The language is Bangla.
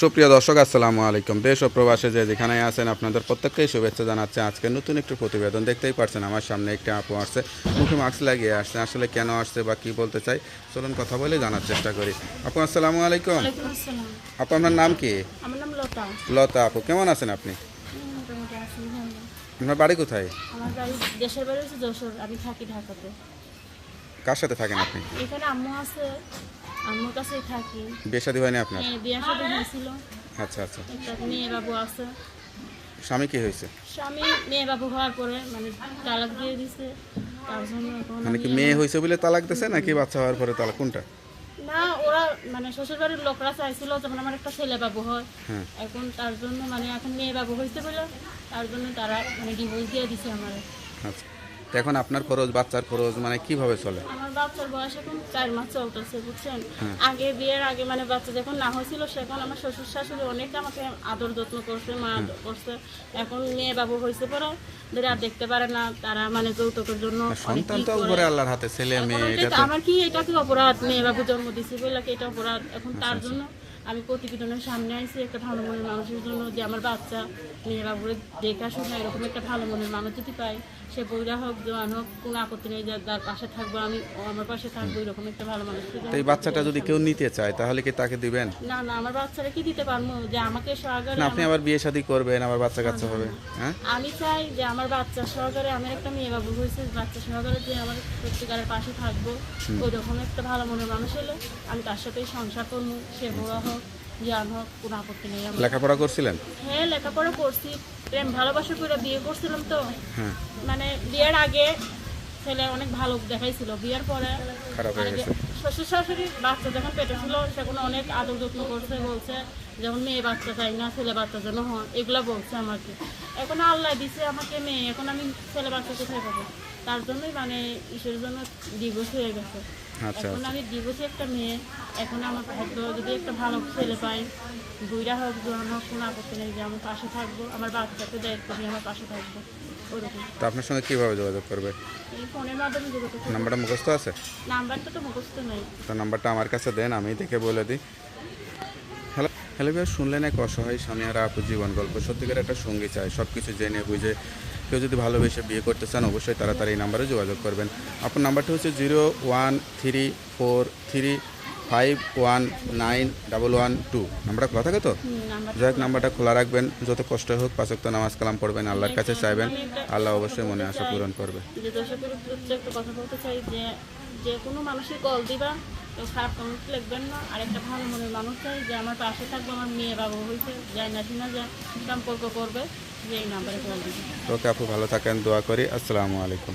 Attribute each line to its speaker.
Speaker 1: সুপ্রিয় দর্শক আসসালামু আলাইকুম। দেশ ও প্রবাসে যে যেখানে আছেন আপনাদের প্রত্যেককেই শুভেচ্ছা জানাচ্ছে। আজকে নতুন একটি প্রতিবেদন দেখতেই পারছেন আমার সামনে একটি আপু আসছে। মুখে মাস্ক লাগিয়ে আসছে আসলে কেন আসছে বা কি বলতে চাই চলুন কথা বলে জানার চেষ্টা করি। আপু আসসালামু আলাইকুম। আপু আপনার নাম কি?
Speaker 2: লতা।
Speaker 1: আপু কেমন আছেন আপনি? আপনার বাড়ি কোথায়?
Speaker 2: দেশের বাড়ি আমি থাকি ঢাকাতে।
Speaker 1: কার সাথে থাকেন আপনি?
Speaker 2: এখানে আম্মু আছে আম্মুর কাছেই থাকি।
Speaker 1: বিয়ে শাদী হয়নি আপনার?
Speaker 2: মেয়ে বিয়ে হয়েছিল।
Speaker 1: আচ্ছা আচ্ছা।
Speaker 2: একটা মেয়ে বাবু আছে।
Speaker 1: স্বামী কি হয়েছে?
Speaker 2: স্বামী মেয়ে বাবু হওয়ার পরে মানে তালাক দিয়ে দিছে। তার জন্য এখন
Speaker 1: মানে কি মেয়ে হয়েছে বলে তালাক দিছে নাকি বাচ্চা হওয়ার পরে তালাক? কোনটা?
Speaker 2: না ওরা মানে শ্বশুর বাড়ির লোকরা চাইছিল যখন আমার একটা ছেলে বাবু হয়।
Speaker 1: হ্যাঁ।
Speaker 2: এখন তার জন্য মানে এখন মেয়ে বাবু হয়েছে বলে তার জন্য তারা মানে ডিভোর্স দিয়ে দিছে আমার।
Speaker 1: আচ্ছা। তো এখন আপনার খরচ বাচ্চার খরচ মানে কীভাবে চলে?
Speaker 2: আমার বাচ্চার বয়স এখন চার মাস চলতেছে বুঝছেন? আগে বিয়ের আগে মানে বাচ্চা যখন না হয়েছিল সেখন আমার শ্বশুর শাশুড়ি অনেক আমাকে আদর যত্ন করছে মা করছে। এখন মেয়ে বাবু হয়েছে পরে ধরে আর দেখতে পারে না তারা মানে যৌতুকের জন্য
Speaker 1: সন্তান তো উপরে আল্লাহর হাতে ছেলে মেয়ে
Speaker 2: আমার কি এটা কি অপরাধ? মেয়ে বাবু জন্ম দিছি বলে কি এটা অপরাধ? এখন তার জন্য আমি প্রতিবেদনের সামনে আইছি একটা ভালো মনের মানুষের জন্য যে আমার বাচ্চা মেয়ে বাবুরে দেখা শোনা এরকম একটা ভালো মনের মানুষ যদি পাই সে বইরা হোক জোয়ান হোক কোনো আপত্তি নেই যে তার পাশে থাকব আমি আমার পাশে থাকব এরকম একটা ভালো মানুষ
Speaker 1: এই বাচ্চাটা যদি কেউ নিতে চায় তাহলে কি তাকে দিবেন?
Speaker 2: না না আমার বাচ্চারা কি দিতে পারব? যে আমাকে সহকারে
Speaker 1: আপনি আবার বিয়ে শাদী করবেন আমার বাচ্চা কাচ্চা হবে হ্যাঁ?
Speaker 2: আমি চাই যে আমার বাচ্চা সহকারে আমার একটা মেয়ে বাবু হয়েছে বাচ্চা সহকারে যে আমার সত্যিকারের পাশে থাকব ওই রকম একটা ভালো মনের মানুষ হলে আমি তার সাথেই সংসার করব সে বড় হোক কোনো আপত্তি নেই
Speaker 1: লেখাপড়া করছিলেন?
Speaker 2: হ্যাঁ লেখাপড়া করছি। প্রেম ভালোবাসা করে বিয়ে করছিলাম তো।
Speaker 1: হ্যাঁ।
Speaker 2: মানে বিয়ের আগে ছেলে অনেক ভালো দেখাইছিল। বিয়ের পরে
Speaker 1: খারাপ হয়ে
Speaker 2: মানে
Speaker 1: গেছে।
Speaker 2: শ্বশুর শাশুড়ি বাচ্চা যখন পেটে ছিল সেগুলো অনেক আদর যত্ন করছে বলছে। যেমন মেয়ে বাচ্চা চাই না ছেলে বাচ্চা যেন হয় এগুলো বলছে আমাকে। এখন আল্লাহ দিছে আমাকে মেয়ে এখন আমি ছেলে বাচ্চা কোথায় পাবো? তার জন্যই মানে ঈশ্বরের জন্য ডিভোর্স হয়ে গেছে।
Speaker 1: আচ্ছা
Speaker 2: এখন আমি ডিভোর্সে একটা মেয়ে এখন আমার ভাগ্য যদি একটা ভালো ছেলে পাই বুইরা হোক জোয়ান হোক কোনো আপত্তি নেই যে আমার পাশে থাকব আমার বাচ্চাকে দায়িত্ব নিয়ে আমার পাশে থাকব
Speaker 1: তো আপনার সঙ্গে কীভাবে যোগাযোগ করবে?
Speaker 2: এই ফোনের মাধ্যমে
Speaker 1: নাম্বারটা মুখস্থ আছে?
Speaker 2: নাম্বারটা তো মুখস্থ নেই।
Speaker 1: তো নাম্বারটা আমার কাছে দেন আমি দেখে বলে দিই। হ্যালো ভাই শুনলেন এক অসহায় স্বামী আর আপু জীবন গল্প। সত্যিকার একটা সঙ্গী চাই সব কিছু জেনে বুঝে কেউ যদি ভালোবেসে বিয়ে করতে চান অবশ্যই তাড়াতাড়ি এই নাম্বারে যোগাযোগ করবেন। আপনার নাম্বারটা হচ্ছে zero one three four three five one nine double one two. নাম্বারটা খোলা থাকে তো? যাই হোক নাম্বারটা খোলা রাখবেন যত কষ্ট হোক পাঁচক্ত নামাজ কালাম পড়বেন আল্লাহর কাছে চাইবেন আল্লাহ অবশ্যই মনে আশা পূরণ করবে।
Speaker 2: যে কোনো মানুষের কল দিবা কেউ খারাপ কমেন্ট লিখবেন না। আর একটা ভালো মনের মানুষ চাই যে আমার পাশে থাকবে আমার মেয়ে বাবু হয়েছে যাই না শুনা যা সম্পর্ক করবে যে এই নাম্বারে কল দিবে।
Speaker 1: ওকে আপু ভালো থাকেন দোয়া করি। আসসালামু আলাইকুম.